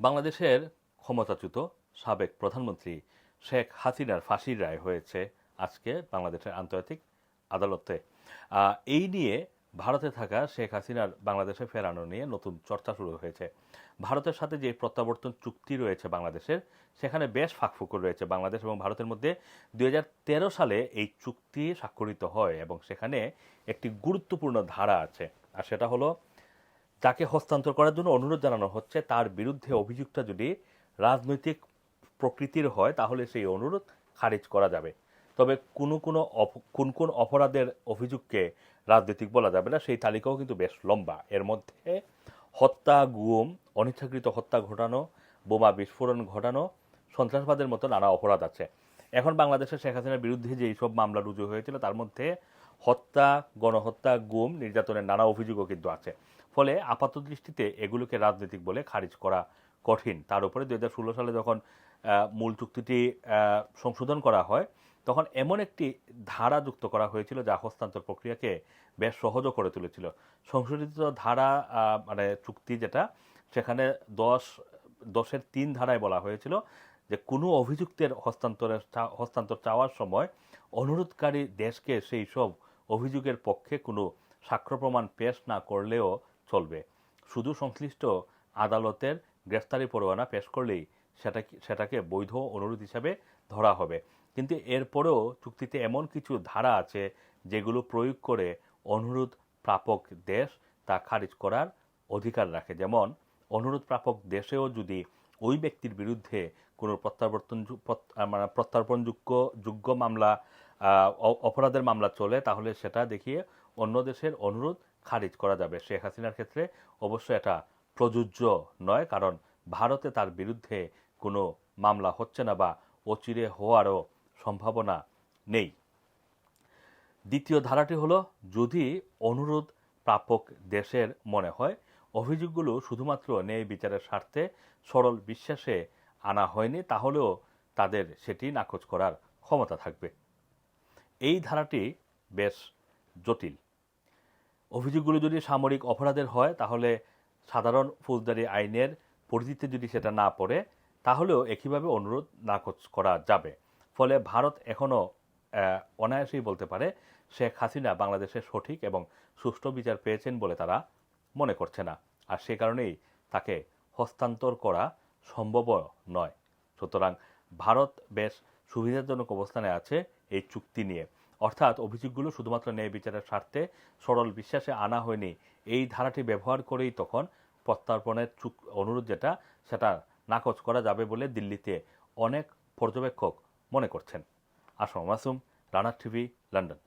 বাংলাদেশের ক্ষমতাচ্যুত সাবেক প্রধানমন্ত্রী শেখ হাসিনার ফাঁসির রায় হয়েছে আজকে বাংলাদেশের আন্তর্জাতিক আদালতে। এই নিয়ে ভারতে থাকা শেখ হাসিনার বাংলাদেশে ফেরানো নিয়ে নতুন চর্চা শুরু হয়েছে। ভারতের সাথে যে প্রত্যাবর্তন চুক্তি রয়েছে বাংলাদেশের, সেখানে বেশ ফাঁকফুকর রয়েছে বাংলাদেশ এবং ভারতের মধ্যে দু হাজার তেরো সালে এই চুক্তি স্বাক্ষরিত হয় এবং সেখানে একটি গুরুত্বপূর্ণ ধারা আছে। আর সেটা হলো যাকে হস্তান্তর করার জন্য অনুরোধ জানানো হচ্ছে, তার বিরুদ্ধে অভিযোগটা যদি রাজনৈতিক প্রকৃতির হয়, তাহলে সেই অনুরোধ খারিজ করা যাবে। তবে কোনো কোনো কোন কোন অপরাধের অভিযোগকে রাজনৈতিক বলা যাবে না, সেই তালিকাও কিন্তু বেশ লম্বা। এর মধ্যে হত্যা, গুম, অনিচ্ছাকৃত হত্যা ঘটানো, বোমা বিস্ফোরণ ঘটানো, সন্ত্রাসবাদের মতো নানা অপরাধ আছে। এখন বাংলাদেশের শেখ হাসিনার বিরুদ্ধে যে সব মামলা রুজু হয়েছিল, তার মধ্যে হত্যা, গণহত্যা, গুম, নির্যাতনের নানা অভিযোগও কিন্তু আছে। ফলে আপাত দৃষ্টিতে এগুলোকে রাজনৈতিক বলে খারিজ করা কঠিন। তার উপরে দু হাজার ষোলো সালে যখন মূল চুক্তিটি সংশোধন করা হয়, তখন এমন একটি ধারা যুক্ত করা হয়েছিল যা হস্তান্তর প্রক্রিয়াকে বেশ সহজও করে তুলেছিল। সংশোধিত ধারা মানে চুক্তি যেটা, সেখানে দশ, দশের তিন ধারায় বলা হয়েছিল যে কোনো অভিযুক্তের হস্তান্তরের হস্তান্তর চাওয়ার সময় অনুরোধকারী দেশকে সেই সব অভিযোগের পক্ষে কোনো সাক্ষ্য প্রমাণ পেশ না করলেও চলবে। শুধু সংশ্লিষ্ট আদালতের গ্রেফতারি পরোয়ানা পেশ করলেই সেটা সেটাকে বৈধ অনুরোধ হিসাবে ধরা হবে। কিন্তু এরপরেও চুক্তিতে এমন কিছু ধারা আছে যেগুলো প্রয়োগ করে অনুরোধ প্রাপক দেশ তা খারিজ করার অধিকার রাখে। যেমন, অনুরোধ প্রাপক দেশেও যদি ওই ব্যক্তির বিরুদ্ধে কোনো প্রত্যাবর্তন মানে প্রত্যার্পণযোগ্য যোগ্য মামলা অপরাধের মামলা চলে, তাহলে সেটা দেখিয়ে অন্য দেশের অনুরোধ খারিজ করা যাবে। শেখ হাসিনার ক্ষেত্রে অবশ্য এটা প্রযোজ্য নয়, কারণ ভারতে তার বিরুদ্ধে কোনো মামলা হচ্ছে না বা অচিরে হওয়ারও সম্ভাবনা নেই। দ্বিতীয় ধারাটি হলো, যদি অনুরোধ প্রাপক দেশের মনে হয় অভিযোগগুলো শুধুমাত্র ন্যায় বিচারের স্বার্থে সরল বিশ্বাসে আনা হয়নি, তাহলেও তাদের সেটি নাকচ করার ক্ষমতা থাকবে। এই ধারাটি বেশ জটিল। অভিযোগগুলো যদি সামরিক অপরাধের হয়, তাহলে সাধারণ ফৌজদারি আইনের পরিধিতে যদি সেটা না পড়ে, তাহলেও একইভাবে অনুরোধ নাকচ করা যাবে। ফলে ভারত এখনও অনায়াসেই বলতে পারে, শেখ হাসিনা বাংলাদেশের সঠিক এবং সুষ্ঠু বিচার পেয়েছেন বলে তারা মনে করছে না। আর সে কারণেই তাকে হস্তান্তর করা সম্ভব নয়। সুতরাং ভারত বেশ সুবিধাজনক অবস্থানে আছে এই চুক্তি নিয়ে। অর্থাৎ অভিযোগগুলো শুধুমাত্র ন্যায় বিচারের স্বার্থে সরল বিশ্বাসে আনা হয়নি। এই ধারাটি ব্যবহার করেই তখন প্রত্যার্পণের চুক অনুরোধ যেটা, সেটা নাকচ করা যাবে বলে দিল্লিতে অনেক পর্যবেক্ষক মনে করছেন। আসম মাসুম রানার টিভি, লন্ডন।